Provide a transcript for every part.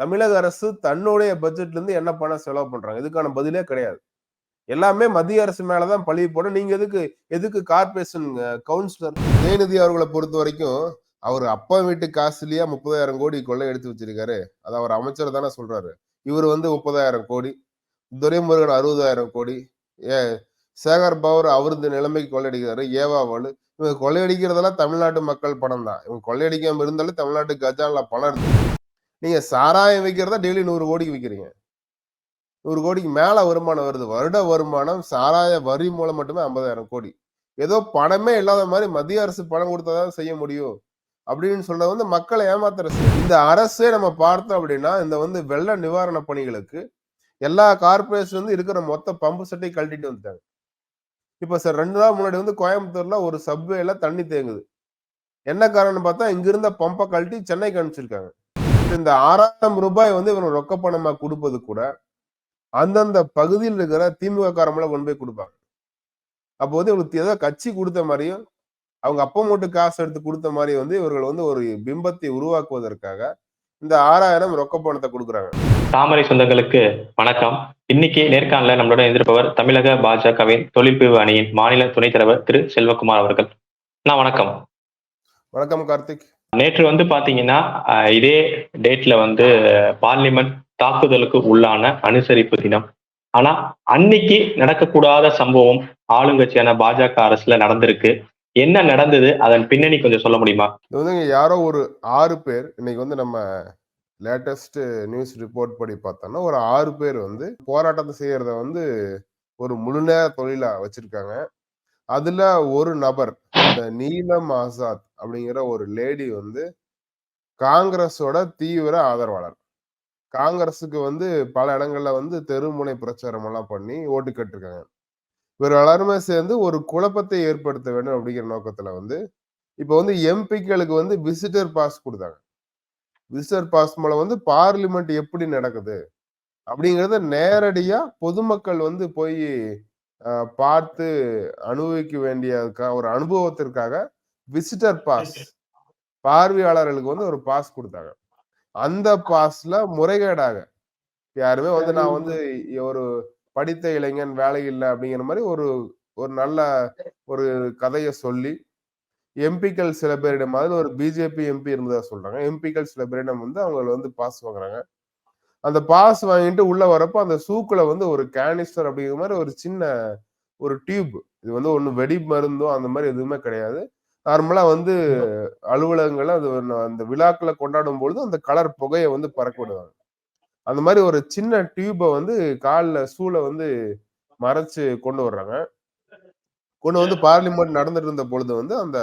தமிழக அரசு தன்னுடைய பட்ஜெட்ல இருந்து என்ன பணம் செலவு பண்றாங்க? இதுக்கான பதிலே கிடையாது. எல்லாமே மத்திய அரசு மேலதான் பழி போட நீங்க எதுக்கு எதுக்கு கார்பரேஷன் கவுன்சிலர் உதயநிதி அவர்களை பொறுத்த வரைக்கும் அவர் அப்பா வீட்டு காசுலயா முப்பதாயிரம் கோடி கொள்ளை எடுத்து வச்சிருக்காரு. அது அவர் அமைச்சர் தானே சொல்றாரு. இவர் வந்து முப்பதாயிரம் கோடி துரைமுருகன் அறுபதாயிரம் கோடி ஏ சேகர் பவர் அவர் இந்த நிலைமைக்கு கொள்ளையடிக்கிறாரு ஏவா வலு இவங்க கொள்ளையடிக்கிறதெல்லாம் தமிழ்நாட்டு மக்கள் பணம் தான் இவங்க கொள்ளையடிக்காம இருந்தாலும் தமிழ்நாட்டு கஜான்ல பணம் இருக்கு. நீங்க சாராயம் விற்கிறதா டெய்லி நூறு கோடிக்கு விற்கிறீங்க நூறு கோடிக்கு மேல வருமானம் வருது. வருட வருமானம் சாராய வரி மூலம் மட்டுமே ஐம்பதாயிரம் கோடி. ஏதோ பணமே இல்லாத மாதிரி மத்திய அரசு பணம் கொடுத்தாதான் செய்ய முடியும். அப்படின்னு சொல்றது வந்து மக்களை ஏமாத்துற இந்த அரசே நம்ம பார்த்தோம் அப்படின்னா இந்த வந்து வெள்ள நிவாரண பணிகளுக்கு எல்லா கார்பரேஷன் வந்து இருக்கிற மொத்த பம்பு செட்டை கழட்டிட்டு வந்துட்டாங்க. இப்போ சார் ரெண்டு நாள் முன்னாடி வந்து கோயம்புத்தூர்ல ஒரு சப்வேல தண்ணி தேங்குது. என்ன காரணம் பார்த்தா இங்கிருந்த பம்பை கழட்டி சென்னைக்கு அனுப்பிச்சிருக்காங்க. இந்த ஆறாயிரம் ரூபாய் வந்து இவங்க ரொக்க பணமா கொடுப்பது கூட அந்தந்த பகுதியில் இருக்கிற திமுக காரங்கள கொண்டு போய் கொடுப்பாங்க. அப்போ வந்து இவங்களுக்கு ஏதோ கட்சி கொடுத்த மாதிரியும் அவங்க அப்பா மட்டும் காசு எடுத்து கொடுத்த மாதிரி வந்து இவர்கள் வந்து ஒரு பிம்பத்தை உருவாக்குவதற்காக இந்த ஆறாயிரம் ரொக்க பணத்தை கொடுக்குறாங்க. தாமரை சொந்தங்களுக்கு வணக்கம். இன்னைக்கு நேர்காணல நம்மளோட எதிர்ப்பவர் தமிழக பாஜகவின் தொழில்பிரிவு அணியின் மாநில துணைத் தலைவர் திரு செல்வகுமார் அவர்கள். நான் வணக்கம். வணக்கம் கார்த்திக். நேற்று வந்து பாத்தீங்கன்னா இதே டேட்ல வந்து பார்லிமெண்ட் தாக்குதலுக்கு உள்ளான அனுசரிப்பு தினம். ஆனா அன்னைக்கு நடக்கக்கூடாத சம்பவம் ஆளுங்கட்சியான பாஜக அரசுல நடந்திருக்கு. என்ன நடந்தது? அதன் பின்னணி கொஞ்சம் சொல்ல முடியுமா? இது வந்து யாரோ ஒரு ஆறு பேர் இன்னைக்கு வந்து நம்ம லேட்டஸ்ட் நியூஸ் ரிப்போர்ட் படி பார்த்தோம்னா ஒரு ஆறு பேர் வந்து போராட்டத்தை செய்யறத வந்து ஒரு முழுநேர தொழிலா வச்சிருக்காங்க. அதுல ஒரு நபர் இந்த நீலம் ஆசாத் அப்படிங்கிற ஒரு லேடி வந்து காங்கிரஸோட தீவிர ஆதரவாளர். காங்கிரஸுக்கு வந்து பல இடங்கள்ல வந்து தெருமுனை பிரச்சாரம் எல்லாம் பண்ணி ஓட்டு கேட்டிருக்காங்க. இவர் எல்லாருமே சேர்ந்து ஒரு குழப்பத்தை ஏற்படுத்த வேண்டும் அப்படிங்கிற நோக்கத்துல வந்து இப்ப வந்து எம்பிக்களுக்கு வந்து விசிட்டர் பாஸ் கொடுத்தாங்க. விசிட்டர் பாஸ் மூலம் வந்து பார்லிமெண்ட் எப்படி நடக்குது அப்படிங்கறத நேரடியா பொதுமக்கள் வந்து போய் பார்த்து அனுபவிக்க வேண்டியதுக்காக ஒரு அனுபவத்திற்காக விசிட்டர் பாஸ் பார்வையாளர்களுக்கு வந்து ஒரு பாஸ் கொடுத்தாங்க. அந்த பாஸ்ல முறைகேடாக யாருமே வந்து நான் வந்து ஒரு படித்த இளைஞன் வேலை இல்லை அப்படிங்கிற மாதிரி ஒரு ஒரு நல்ல ஒரு கதையை சொல்லி எம்பிக்கள் சில பேரிடம் அதில் ஒரு பிஜேபி எம்பி இருந்ததா சொல்றாங்க. எம்பிக்கள் சில பேரிடம் வந்து அவங்க வந்து பாஸ் வாங்குறாங்க. அந்த பாஸ் வாங்கிட்டு உள்ள வரப்போ அந்த சூக்குல வந்து ஒரு கேனிஸ்டர் அப்படிங்கிற மாதிரி ஒரு சின்ன ஒரு டியூப். இது வந்து ஒண்ணு வெடி மருந்தோ அந்த மாதிரி எதுவுமே கிடையாது. நார்மலா வந்து அலுவலகங்கள்ல அது அந்த விழாக்களை கொண்டாடும் பொழுது அந்த கலர் புகையை வந்து பறக்க விடுவாங்க. அந்த மாதிரி ஒரு சின்ன டியூபை வந்து காலில் சூளை வந்து மறைச்சு கொண்டு வர்றாங்க. கொண்டு வந்து பார்லிமெண்ட் நடந்துட்டு இருந்த பொழுது வந்து அந்த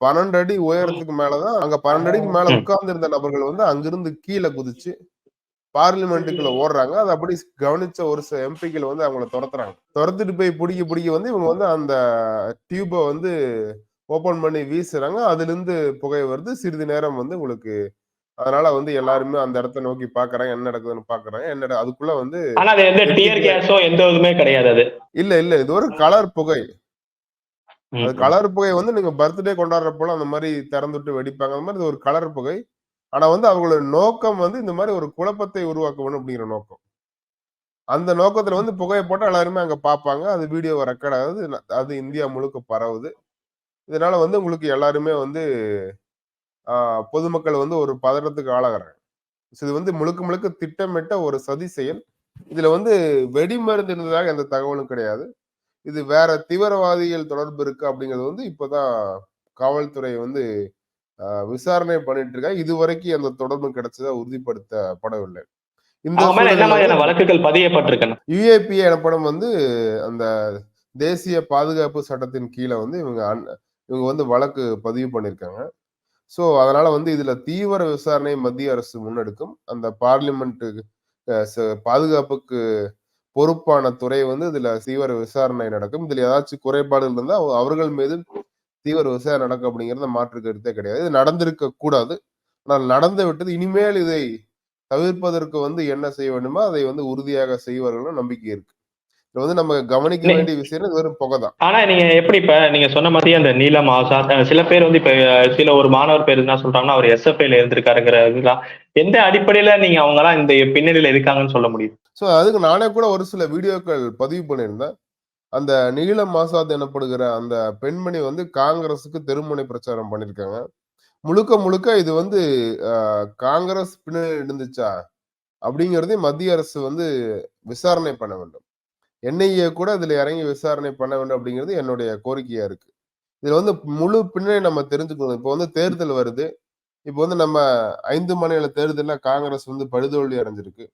பன்னெண்டு அடி உயரத்துக்கு மேலதான் அங்க பன்னெண்டு அடிக்கு மேல உட்கார்ந்து இருந்த நபர்கள் வந்து அங்கிருந்து கீழே குதிச்சு பார்லிமெண்ட்டுக்குள்ள ஓடுறாங்க. அதை அப்படி கவனிச்ச ஒரு சில எம்பிக்கள் வந்து அவங்கள துரத்துறாங்க. துரத்துட்டு போய் பிடிக்க பிடிக்க வந்து இவங்க வந்து அந்த டியூபை வந்து ஓபன் பண்ணி வீசுறாங்க. அதுல இருந்து புகை வருது. சிறிது நேரம் வந்து உங்களுக்கு அதனால வந்து எல்லாருமே அந்த இடத்த நோக்கி பாக்குறாங்க. என்ன நடக்குதுன்னு பாக்குறாங்க. என்ன அதுக்குள்ள வந்து ஆனா அது எந்த டியர் கேஸோ எந்த இதுவுமே கிடையாது அது. இல்ல இல்ல. இது ஒரு கலர் புகை. அது. கலர் புகை வந்து நீங்க பர்த்டே கொண்டாடுறப்போல அந்த மாதிரி திறந்துட்டு வெடிப்பாங்க. அந்த மாதிரி இது ஒரு கலர் புகை. ஆனா வந்து அவங்களோட நோக்கம் வந்து இந்த மாதிரி ஒரு குழப்பத்தை உருவாக்கணும் அப்படிங்கிற நோக்கம். அந்த நோக்கத்துல வந்து புகையை போட்டு எல்லாருமே அங்க பார்ப்பாங்க. அது வீடியோ ரெக்கார்ட் ஆகுது. அது இந்தியா முழுக்க பரவுது. இதனால வந்து உங்களுக்கு எல்லாருமே வந்து பொதுமக்கள் வந்து ஒரு பதட்டத்துக்கு ஆளாகிறாங்க. இது வந்து முழுக்க முழுக்க திட்டமிட்ட ஒரு சதி செயல். இதுல வந்து வெடிமருந்து இருந்ததாக எந்த தகவலும் கிடையாது. இது வேற தீவிரவாதிகள் தொடர்பு இருக்கு அப்படிங்கிறது வந்து இப்பதான் காவல்துறை வந்து விசாரணை பண்ணிட்டு இருக்காங்க இதுவரைக்கும் அந்த தொடர்பு கிடைச்சதா உறுதிப்படுத்தப்படவில்லை. இந்த வழக்குகள் பதியப்பட்டிருக்கணும்? யுஏபி எனப்படும் வந்து அந்த தேசிய பாதுகாப்பு சட்டத்தின் கீழே வந்து இவங்க இவங்க வந்து வழக்கு பதிவு பண்ணியிருக்காங்க. ஸோ அதனால வந்து இதுல தீவிர விசாரணை மத்திய அரசு முன்னெடுக்கும். அந்த பார்லிமெண்ட் பாதுகாப்புக்கு பொறுப்பான துறை வந்து இதுல தீவிர விசாரணை நடக்கும். இதுல ஏதாச்சும் குறைபாடுகள் இருந்தா அவ- அவர்கள் மீது தீவிர விசாரணை நடக்கும் அப்படிங்கறத மாற்று கருத்தே கிடையாது. இது நடந்திருக்க கூடாது. ஆனால் நடந்து விட்டது இனிமேல் இதை தவிர்ப்பதற்கு வந்து என்ன செய்ய வேண்டுமோ அதை வந்து உறுதியாக செய்வார்கள் நம்பிக்கை இருக்கு. இது வந்து நம்ம கவனிக்க வேண்டிய விஷயம் இது வெறும் புகை தான். ஆனா நீங்க எப்படி இப்ப நீங்க சொன்ன மாதிரி அந்த நீலம் ஆசாத் அஹ் சில பேர் வந்து இப்ப சில ஒரு மாணவர் பேர் என்ன சொல்றாங்கன்னா அவர் எஸ்எஃப்ஐல இருந்திருக்காருங்கிற இதெல்லாம் எந்த அடிப்படையில நீங்க அவங்க எல்லாம் இந்த பின்னணியில இருக்காங்கன்னு சொல்ல முடியும்? ஸோ அதுக்கு நானே கூட ஒரு சில வீடியோக்கள் பதிவு பண்ணியிருந்தேன். அந்த நீலம் ஆசாத் எனப்படுகிற அந்த பெண்மணி வந்து காங்கிரஸுக்கு தெருமுனை பிரச்சாரம் பண்ணியிருக்காங்க முழுக்க முழுக்க இது வந்து காங்கிரஸ் பின்னணி இருந்துச்சா அப்படிங்கிறதே மத்திய அரசு வந்து விசாரணை பண்ண வேண்டும். என்ஐஏ கூட இதுல இறங்கி விசாரணை பண்ண வேண்டும் அப்படிங்கிறது என்னுடைய கோரிக்கையா இருக்கு. இதுல வந்து முழு பின்னணி நம்ம தெரிஞ்சுக்கணும். இப்போ வந்து தேர்தல் வருது. இப்போ வந்து நம்ம ஐந்து மாநில தேர்தலில் காங்கிரஸ் வந்து படுதோல்வி அடைஞ்சிருக்கு.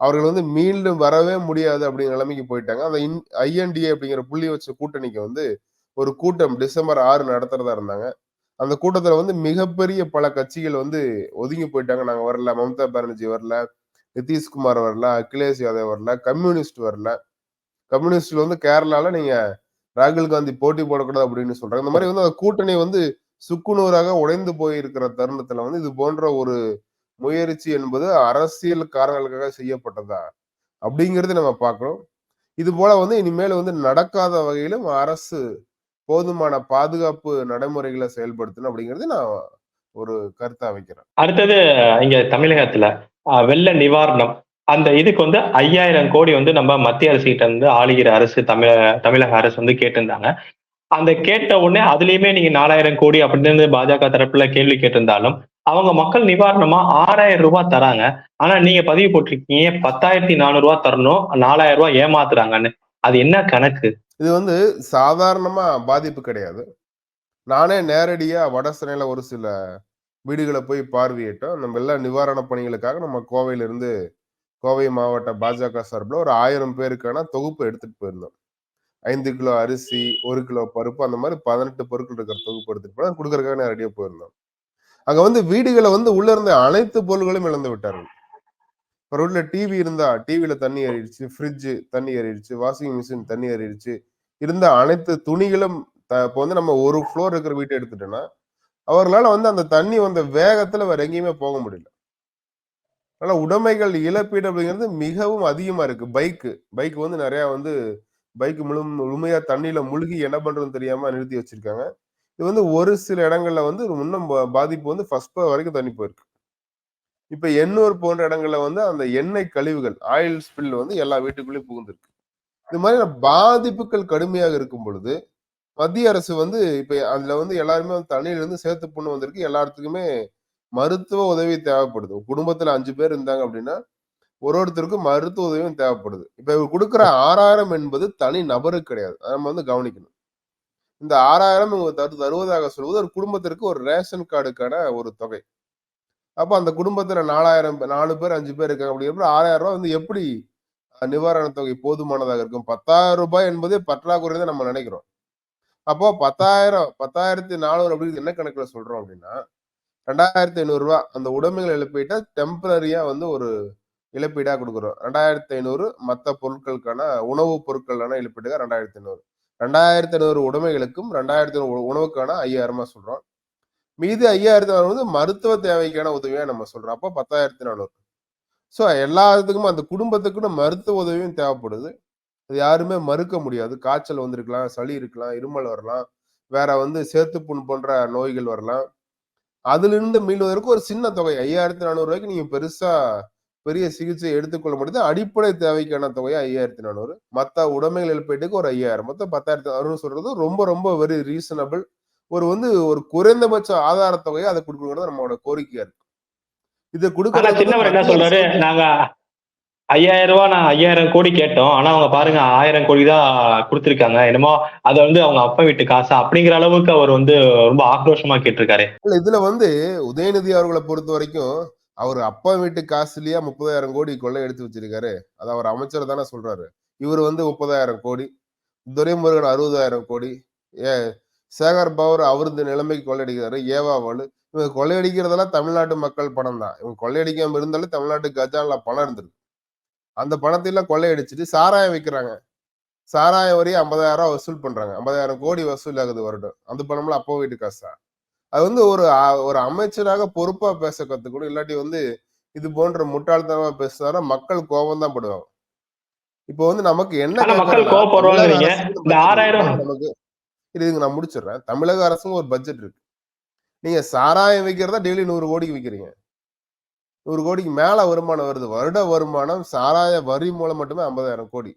அவர்கள் வந்து மீண்டும் வரவே முடியாது அப்படிங்கிற நிலைமைக்கு போயிட்டாங்க. அந்த இன் ஐஎன்டிஏ அப்படிங்கிற புள்ளி வச்ச கூட்டணிக்கு வந்து ஒரு கூட்டம் டிசம்பர் ஆறு நடத்துறதா இருந்தாங்க. அந்த கூட்டத்துல வந்து மிகப்பெரிய பல கட்சிகள் வந்து ஒதுங்கி போயிட்டாங்க. நாங்க வரல மம்தா பானர்ஜி வரல நிதிஷ்குமார் வரல அகிலேஷ் யாதவ் வரல கம்யூனிஸ்ட் வரல. கம்யூனிஸ்ட்ல வந்து கேரளால நீங்க ராகுல் காந்தி போட்டி போடக்கூடாது அப்படின்னு சொல்றாங்க. இந்த மாதிரி வந்து அந்த கூட்டணி வந்து சுக்குநூறாக உடைந்து போயிருக்கிற தருணத்துல வந்து இது போன்ற ஒரு முயற்சி என்பது அரசியல் காரணங்களுக்காக செய்யப்பட்டதா அப்படிங்கிறது நம்ம பார்க்கணும். இது போல வந்து இனிமேல் வந்து நடக்காத வகையிலும் அரசு போதுமான பாதுகாப்பு நடைமுறைகளை செயல்படுத்தணும் அப்படிங்கிறது நான் ஒரு கருத்தா வைக்கிறேன். அடுத்தது இங்க தமிழகத்துல வெள்ள நிவாரணம். அந்த இதுக்கு வந்து ஐயாயிரம் கோடி வந்து நம்ம மத்திய அரசு கிட்ட இருந்து ஆளுகிற அரசு தமிழ தமிழக அரசு வந்து கேட்டிருந்தாங்க. அந்த கேட்ட உடனே அதுலயுமே நீங்க நாலாயிரம் கோடி அப்படின்னு பாஜக தரப்புல கேள்வி கேட்டிருந்தாலும் அவங்க மக்கள் நிவாரணமா ஆறாயிரம் ரூபாய் தராங்க. ஆனா நீங்க பதிவு போட்டிருக்கீங்க பத்தாயிரத்தி நானூறு ரூபாய் தரணும் நாலாயிரம் ரூபாய் ஏமாத்துறாங்கன்னு. அது என்ன கணக்கு? இது வந்து சாதாரணமா பாதிப்பு கிடையாது. நானே நேரடியா வட ஒரு சில வீடுகளை போய் பார்வையிட்டோம். நம்ம எல்லா நிவாரண பணிகளுக்காக நம்ம கோவையில இருந்து கோவை மாவட்ட பாஜக சார்பில் ஒரு ஆயிரம் பேருக்கான தொகுப்பு எடுத்துட்டு போயிருந்தோம். ஐந்து கிலோ அரிசி ஒரு கிலோ பருப்பு அந்த மாதிரி பதினெட்டு பொருட்கள் இருக்கிற தொகுப்பு எடுத்துட்டு போய் கொடுக்கறதுக்காக நேரடியாக போயிருந்தோம். அங்க வந்து வீடுகளை வந்து உள்ள இருந்த அனைத்து பொருள்களும் இழந்து விட்டார்கள். ஒரு வீட்டுல டிவி இருந்தா டிவியில தண்ணி ஏறிடுச்சு ஃப்ரிட்ஜு தண்ணி ஏறிடுச்சு வாஷிங் மிஷின் தண்ணி ஏறிடுச்சு. இருந்த அனைத்து துணிகளும் இப்போ வந்து நம்ம ஒரு ஃப்ளோர் இருக்கிற வீட்டை எடுத்துட்டோம்னா அவர்களால வந்து அந்த தண்ணி வந்த வேகத்துல வேற எங்கேயுமே போக முடியல. அதனால உடைமைகள் இழப்பீடு அப்படிங்கிறது மிகவும் அதிகமா இருக்கு. பைக்கு பைக் வந்து நிறைய வந்து பைக் முழு முழுமையா தண்ணியில முழுகி என்ன பண்றதுன்னு தெரியாம நிறுத்தி வச்சிருக்காங்க. இது வந்து ஒரு சில இடங்கள்ல வந்து இன்னும் பாதிப்பு வந்து ஃபர்ஸ்ட் வரைக்கும் தண்ணி போயிருக்கு. இப்ப எண்ணூர் போன்ற இடங்கள்ல வந்து அந்த எண்ணெய் கழிவுகள் ஆயில் ஸ்பில் வந்து எல்லா வீட்டுக்குள்ளேயும் புகுந்திருக்கு. இது மாதிரி பாதிப்புகள் கடுமையாக இருக்கும் பொழுது மத்திய அரசு வந்து இப்ப அதுல வந்து எல்லாருமே வந்து தண்ணியில இருந்து சேர்த்து புண்ணு வந்திருக்கு. எல்லாத்துக்குமே மருத்துவ உதவி தேவைப்படுது. குடும்பத்துல அஞ்சு பேர் இருந்தாங்க அப்படின்னா ஒரு ஒருத்தருக்கும் மருத்துவ உதவியும் தேவைப்படுது. இப்ப இவர் கொடுக்குற ஆறாயிரம் என்பது தனி நபருக்கு கிடையாது. நம்ம வந்து கவனிக்கணும். இந்த ஆறாயிரம் இவங்க தரு தருவதாக சொல்வது ஒரு குடும்பத்திற்கு ஒரு ரேஷன் கார்டுக்கான ஒரு தொகை. அப்போ அந்த குடும்பத்தில் நாலாயிரம் நாலு பேர் அஞ்சு பேர் இருக்காங்க அப்படிங்கிறப்ப ஆறாயிரம் ரூபாய் வந்து எப்படி நிவாரணத் நிவாரண தொகை போதுமானதாக இருக்கும்? பத்தாயிரம் ரூபாய் என்பதே பற்றாக்குறை தான் நம்ம நினைக்கிறோம். அப்போ பத்தாயிரம் பத்தாயிரத்தி நானூறு அப்படிங்கிறது என்ன கணக்குல சொல்றோம் அப்படின்னா ரெண்டாயிரத்தி ஐநூறுரூவா அந்த உடமைகள் இழப்பீட்டை டெம்பரரியா வந்து ஒரு இழப்பீடா கொடுக்குறோம். ரெண்டாயிரத்தி ஐநூறு மற்ற பொருட்களுக்கான உணவு பொருட்களான இழப்பீடுகள் ரெண்டாயிரத்தி ஐநூறு. ரெண்டாயிரத்தி ஐநூறு உடைமைகளுக்கும் ரெண்டாயிரத்தி ஐநூறு உணவுக்கான ஐயாயிரமா சொல்றோம். மீதி ஐயாயிரத்தி நானூறு வந்து மருத்துவ தேவைக்கான உதவியா நம்ம சொல்றோம். அப்போ பத்தாயிரத்தி நானூறு. ஸோ எல்லாத்துக்கும் அந்த குடும்பத்துக்குன்னு மருத்துவ உதவியும் தேவைப்படுது. அது யாருமே மறுக்க முடியாது. காய்ச்சல் வந்திருக்கலாம் சளி இருக்கலாம் இருமல் வரலாம் வேற வந்து சேர்த்துப்புண் போன்ற நோய்கள் வரலாம். அதுல இருந்து மீள்வதற்கு ஒரு சின்ன தொகை. ஐயாயிரத்தி நானூறு ரூபாய்க்கு நீங்க பெருசா பெரிய சிகிச்சை எடுத்துக்கொள்ள முடியுது அடிப்படை தேவைக்கான தொகை ஐயாயிரத்தி நானூறு மத்த உடைமைகள் இழப்பீட்டுக்கு ஒரு ஐயாயிரம். மொத்தம் பத்தாயிரத்தி நானூறு சொல்றது ரொம்ப ரொம்ப வெரி ரீசனபிள் ஒரு வந்து ஒரு குறைந்தபட்ச ஆதார தொகையை அதை கொடுக்கணுங்கிறது நம்மளோட கோரிக்கையா இருக்கு. இதை சின்னவர் என்ன சொல்றாரு? நாங்க ஐயாயிரம் ரூபாய் நான் ஐயாயிரம் கோடி கேட்டோம். ஆனா அவங்க பாருங்க ஆயிரம் கோடி தான் கொடுத்திருக்காங்க. என்னமோ அதை வந்து அவங்க அப்பா வீட்டு காசா அப்படிங்கிற அளவுக்கு அவர் வந்து ரொம்ப ஆக்ரோஷமா கேட்டிருக்காரு. இல்ல இதுல வந்து உதயநிதி அவர்களை பொறுத்த வரைக்கும் அவர் அப்பா வீட்டு காசுலயே முப்பதாயிரம் கோடி கொள்ளை எடுத்து வச்சிருக்காரு. அது அவர் அமைச்சர் தானே சொல்றாரு. இவர் வந்து முப்பதாயிரம் கோடி துரைமுருகன் அறுபதாயிரம் கோடி ஏ சேகர் பவர் அவரது நிலைமைக்கு கொள்ளையடிக்கிறாரு. ஏவாவாலு இவங்க கொள்ளையடிக்கிறதெல்லாம் தமிழ்நாட்டு மக்கள் பணம் தான். இவங்க கொள்ளையடிக்காம இருந்தாலும் தமிழ்நாட்டு கஜான்ல பணம் இருந்திருக்கு. அந்த பணத்தையெல்லாம் கொள்ளையடிச்சிட்டு சாராயம் விற்கிறாங்க சாராயம் வரையும் ஐம்பதாயிரம் ரூபா வசூல் பண்றாங்க. ஐம்பதாயிரம் கோடி வசூல் ஆகுது வருடம். அந்த பணம்லாம் அப்போ வீட்டு காசு? தான் அது வந்து ஒரு ஒரு அமைச்சராக பொறுப்பா பேச கத்துக்கணும். இல்லாட்டி வந்து இது போன்ற முட்டாள்தனமா பேசுனாரா மக்கள் கோபம் தான் படுவாங்க. இப்போ வந்து நமக்கு என்ன மக்கள் இருக்கு. நமக்கு இதுங்க நான் முடிச்சிடுறேன். தமிழக அரசுக்கு ஒரு பட்ஜெட் இருக்கு. நீங்க சாராயம் விற்கிறதா டெய்லி நூறு கோடிக்கு விற்கிறீங்க நூறு கோடிக்கு மேல வருமானம் வருது. வருட வருமானம் சாராய வரி மூலம் மட்டுமே ஐம்பதாயிரம் கோடி.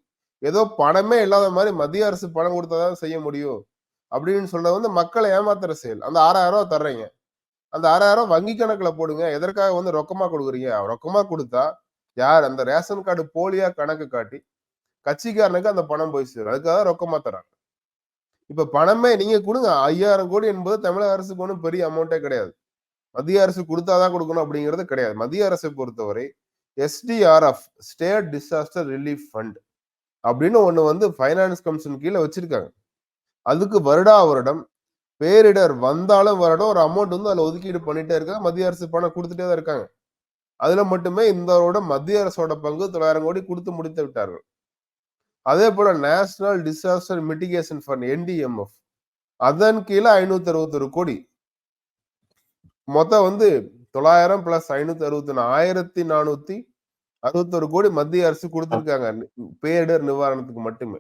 ஏதோ பணமே இல்லாத மாதிரி மத்திய அரசு பணம் கொடுத்தாதான் செய்ய முடியும். அப்படின்னு சொல்றது வந்து மக்களை ஏமாத்துற செயல். அந்த ஆறாயிரம் ரூபாய் தர்றீங்க. அந்த ஆறாயிரம் வங்கி கணக்குல போடுங்க. எதற்காக வந்து ரொக்கமா கொடுக்குறீங்க? ரொக்கமா கொடுத்தா யார்? அந்த ரேஷன் கார்டு போலியா கணக்கு காட்டி கட்சிக்காரனுக்கு அந்த பணம் போய் சேரும். அதுக்காக தான் ரொக்கமா தராங்க இப்ப பணமே நீங்க கொடுங்க. ஐயாயிரம் கோடி என்பது தமிழக அரசுக்கு ஒன்றும் பெரிய அமௌண்ட்டே கிடையாது. மத்திய அரசு கொடுத்தாதான் கொடுக்கணும் அப்படிங்கிறது கிடையாது. மத்திய அரசை பொறுத்தவரை SDRF state disaster relief fund அப்படின்னு ஒன்று வந்து ஃபைனான்ஸ் கமிஷன் கீழே வச்சிருக்காங்க. அதுக்கு வருடா வருடம். பேரிடர் வந்தாலும் வருடம் ஒரு அமௌண்ட் வந்து அதில் ஒதுக்கீடு பண்ணிட்டே இருக்காங்க. மத்திய அரசு பணம் கொடுத்துட்டே தான் இருக்காங்க. அதுல மட்டுமே இந்த வருடம் மத்திய அரசோட பங்கு தொள்ளாயிரம் கோடி கொடுத்து முடித்து விட்டார்கள். அதே போல national disaster mitigation fund NDMF அதன் கீழே ஐநூத்தி அறுபத்தொரு கோடி. மொத்தம் வந்து தொள்ளாயிரம் பிளஸ் ஐநூத்தி அறுபத்தி ஆயிரத்தி நானூத்தி அறுபத்தொரு கோடி மத்திய அரசு கொடுத்துருக்காங்க. பேரிடர் நிவாரணத்துக்கு மட்டுமே.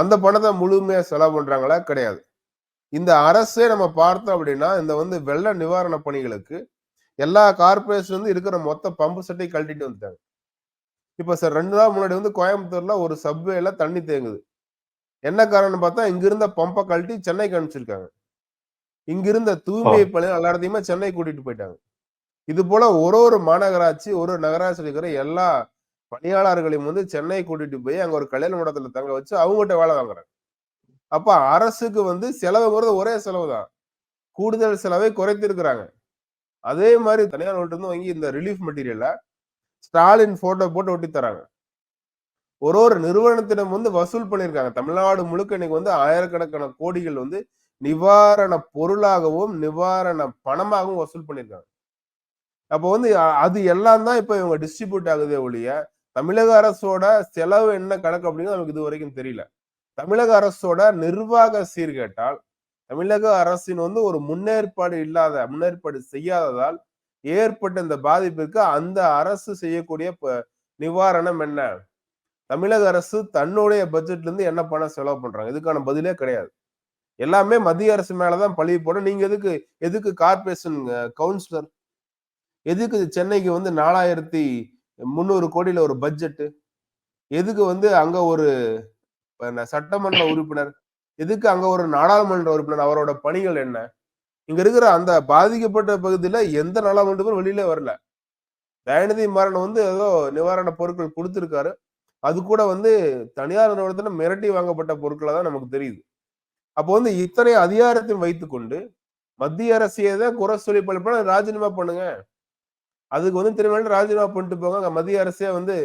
அந்த பணத்தை முழுமையா செலவு பண்றாங்களா? கிடையாது. இந்த அரசே நம்ம பார்த்தோம் அப்படின்னா இந்த வந்து வெள்ள நிவாரண பணிகளுக்கு எல்லா கார்பரேஷன் வந்து இருக்கிற மொத்த பம்பு செட்டை கழட்டிட்டு வந்துட்டாங்க. இப்ப சார் ரெண்டு நாள் முன்னாடி வந்து கோயம்புத்தூர்ல ஒரு சப்வேல தண்ணி தேங்குது. என்ன காரணம் பார்த்தா இங்க இருந்த பம்பை கழட்டி சென்னைக்கு அனுப்பிச்சிருக்காங்க. இங்க இருந்த தூய்மை பணி எல்லாத்தையுமே சென்னை கூட்டிட்டு போயிட்டாங்க. இது போல ஒரு ஒரு மாநகராட்சி ஒரு நகராட்சி இருக்கிற எல்லா பணியாளர்களையும் வந்து சென்னை கூட்டிட்டு போய் அங்க ஒரு கல்யாண மண்டபத்துல தங்க வச்சு அவங்ககிட்ட வேலை வாங்குறாங்க. அப்ப அரசுக்கு வந்து செலவுங்கிறது ஒரே செலவு தான் கூடுதல் செலவை குறைத்திருக்கிறாங்க. அதே மாதிரி தனியார் இருந்து வாங்கி இந்த ரிலீஃப் மெட்டீரியலை ஸ்டாலின் போட்டோ போட்டு ஒட்டி தராங்க. ஒரு ஒரு நிறுவனத்திடம் வந்து வசூல் பண்ணியிருக்காங்க. தமிழ்நாடு முழுக்க இன்னைக்கு வந்து ஆயிரக்கணக்கான கோடிகள் வந்து நிவாரண பொருளாகவும் நிவாரண பணமாகவும் வசூல் பண்ணியிருக்காங்க. அப்போ வந்து அது எல்லாம் தான் இப்போ இவங்க டிஸ்ட்ரிபியூட் ஆகுதே ஒழிய தமிழக அரசோட செலவு என்ன கணக்கு அப்படின்னு நமக்கு இது வரைக்கும் தெரியல. தமிழக அரசோட நிர்வாக சீர்கேட்டால் தமிழக அரசின் வந்து ஒரு முன்னேற்பாடு இல்லாத முன்னேற்பாடு செய்யாததால் ஏற்பட்ட இந்த பாதிப்பிற்கு அந்த அரசு செய்யக்கூடிய நிவாரணம் என்ன? தமிழக அரசு தன்னுடைய பட்ஜெட்ல இருந்து என்ன பணம் செலவு பண்றாங்க? இதுக்கான பதிலே கிடையாது. எல்லாமே மத்திய அரசு மேலதான் பழிவு போட நீங்க எதுக்கு எதுக்கு கார்பரேஷன் கவுன்சிலர் எதுக்கு சென்னைக்கு வந்து நாலாயிரத்தி முந்நூறு கோடியில ஒரு பட்ஜெட்டு எதுக்கு வந்து அங்க ஒரு சட்டமன்ற உறுப்பினர்? எதுக்கு அங்க ஒரு நாடாளுமன்ற உறுப்பினர்? அவரோட பணிகள் என்ன? இங்க இருக்கிற அந்த பாதிக்கப்பட்ட பகுதியில எந்த நாடாளுமன்றமும் வெளியில வரல. தயநிதி மாறன் வந்து ஏதோ நிவாரண பொருட்கள் கொடுத்துருக்காரு. அது கூட வந்து தனியார் நிறுவனத்துல மிரட்டி வாங்கப்பட்ட பொருட்களை தான் நமக்கு தெரியுது. அப்போ வந்து இத்தனை அதிகாரத்தையும் வைத்துக்கொண்டு மத்திய அரசியை குறை சொல்லி பண்ண ராஜினாமா பண்ணுங்க. அதுக்கு வந்து திரும்ப ராஜினாமா பண்ணிட்டு போங்க. மத்திய அரசே வந்து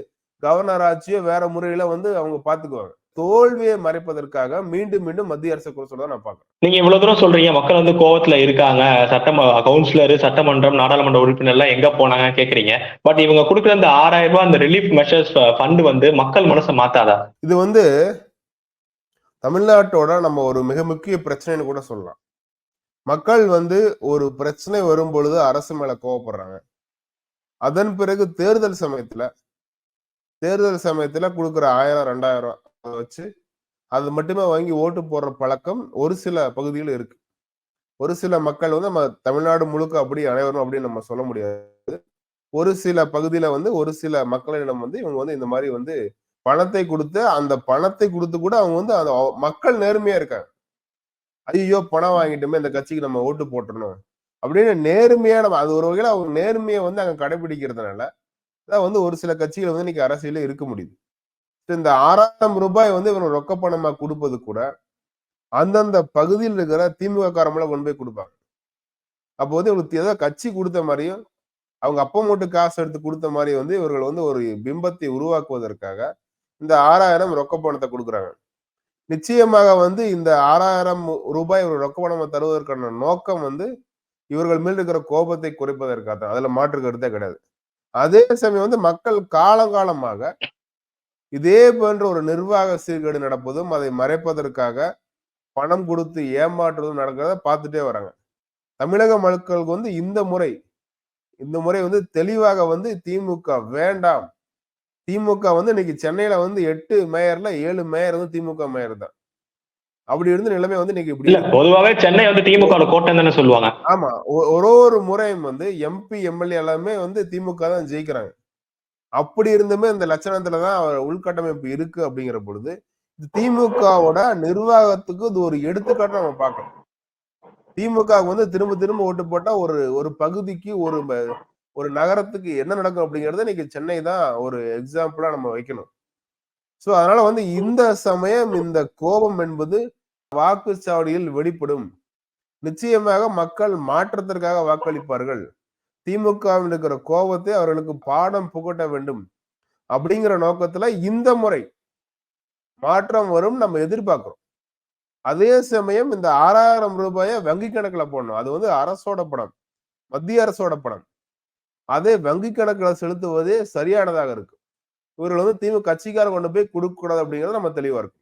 கவர்னர் ஆட்சியோ வேற முறையில வந்து அவங்க பாத்துக்குவாங்க. தோல்வியை மறைப்பதற்காக மீண்டும் மீண்டும் மத்திய அரசு குறை சொல்றத நான் பாக்குறேன். நீங்க இவ்வளவு தூரம் சொல்றீங்க. மக்கள் வந்து கோவத்துல இருக்காங்க. சட்ட கவுன்சிலர் சட்டமன்றம் நாடாளுமன்ற உறுப்பினர் எல்லாம் எங்க போனாங்க கேக்குறீங்க. பட் இவங்க கொடுக்குற அந்த ஆறாயிரம் ரூபாய் அந்த ரிலீஃப் மெஷர்ஸ் ஃபண்ட் வந்து மக்கள் மனசை மாத்தாதா? இது வந்து தமிழ்நாட்டோட நம்ம ஒரு மிக முக்கிய பிரச்சனைன்னு கூட சொல்லலாம். மக்கள் வந்து ஒரு பிரச்சனை வரும் பொழுது அரசு மேல கோவப்படுறாங்க. அதன் பிறகு தேர்தல் சமயத்துல தேர்தல் சமயத்துல கொடுக்குற ஆயிரம் ரெண்டாயிரம் வச்சு அது மட்டுமே வாங்கி ஓட்டு போடுற பழக்கம் ஒரு சில பகுதியில் இருக்கு. ஒரு சில மக்கள் வந்து நம்ம தமிழ்நாடு முழுக்க அப்படி அனைவரும் அப்படின்னு நம்ம சொல்ல முடியாது. ஒரு சில பகுதியில வந்து ஒரு சில மக்களிடம் வந்து இவங்க வந்து இந்த மாதிரி வந்து பணத்தை கொடுத்து அந்த பணத்தை கொடுத்து கூட அவங்க வந்து அந்த மக்கள் நேர்மையா இருக்காங்க. ஐயோ பணம் வாங்கிட்டுமே இந்த கட்சிக்கு நம்ம ஓட்டு போட்டுறணும். அப்படின்னு நேர்மையா நம்ம அது ஒரு வகையில அவங்க நேர்மையை வந்து அங்க கடைபிடிக்கிறதுனால அதான் வந்து ஒரு சில கட்சிகள் வந்து இன்னைக்கு அரசியல இருக்க முடியுது. இந்த ஆறாயிரம் ரூபாய் வந்து இவங்க ரொக்க பணமா கொடுப்பது கூட அந்தந்த பகுதியில் இருக்கிற திமுக காரமெல்லாம் கொண்டு போய் கொடுப்பாங்க. அப்போ வந்து இவங்களுக்கு ஏதோ கட்சி கொடுத்த மாதிரியும் அவங்க அப்பா மட்டும் காசு எடுத்து கொடுத்த மாதிரி வந்து இவர்கள் வந்து ஒரு பிம்பத்தை உருவாக்குவதற்காக இந்த ஆறாயிரம் ரொக்க பணத்தை கொடுக்குறாங்க. நிச்சயமாக வந்து இந்த ஆறாயிரம் ரூபாய் ஒரு ரொக்க பணமா தருவதற்கான நோக்கம் வந்து இவர்கள் மேல் இருக்கிற கோபத்தை குறைப்பதற்காக தான் அதுல மாற்று கருத்தே கிடையாது. அதே சமயம் வந்து மக்கள் காலங்காலமாக இதே போன்ற ஒரு நிர்வாக சீர்கேடு நடப்பதும் அதை மறைப்பதற்காக பணம் கொடுத்து ஏமாற்றுவதும் நடக்கிறத பார்த்துட்டே வராங்க. தமிழக மக்களுக்கு வந்து இந்த முறை இந்த முறை வந்து தெளிவாக வந்து திமுக வேண்டாம். திமுக வந்து இன்னைக்கு சென்னையில வந்து எட்டு மேயர்ல ஏழு மேயர் வந்து திமுக மேயர் தான். அப்படி இருந்த நிலைமை வந்து இன்னைக்கு இப்படி. பொதுவாவே சென்னை வந்து திமுக கோட்டை தானே சொல்லுவாங்க. ஆமா ஒரு ஒரு முறையும் வந்து எம்பி எம்எல்ஏ எல்லாமே வந்து திமுக தான் ஜெயிக்கிறாங்க. அப்படி இருந்துமே இந்த லட்சணத்துல தான் உள்கட்டமைப்பு இருக்கு அப்படிங்கிற பொழுது திமுகவோட நிர்வாகத்துக்கு இது ஒரு எடுத்துக்காட்டு நம்ம பார்க்கலாம். திமுக வந்து திரும்ப திரும்ப ஓட்டு போட்டா ஒரு ஒரு பகுதிக்கு ஒரு ஒரு நகரத்துக்கு என்ன நடக்கும் அப்படிங்கறது இன்னைக்கு சென்னை தான் ஒரு எக்ஸாம்பிளா நம்ம வைக்கணும். சோ அதனால வந்து இந்த சமயம் இந்த கோபம் என்பது வாக்குச்சாவடியில் வெளிப்படும். நிச்சயமாக மக்கள் மாற்றத்திற்காக வாக்களிப்பார்கள். திமுகவில் இருக்கிற கோபத்தை அவர்களுக்கு பாடம் புகட்ட வேண்டும். அப்படிங்கிற நோக்கத்துல இந்த முறை மாற்றம் வரும் நம்ம எதிர்பார்க்கிறோம். அதே சமயம் இந்த ஆறாயிரம் ரூபாயை வங்கி கணக்குல போடணும். அது வந்து அரசோட பணம். மத்திய அரசோட பணம். அதே வங்கி கணக்குல செலுத்துவதே சரியானதாக இருக்கு. இவர்கள் வந்து திமுக கட்சிக்காரர் கொண்டு போய் கொடுக்க கூடாது அப்படிங்கறது நம்ம தெளிவா இருக்கும்.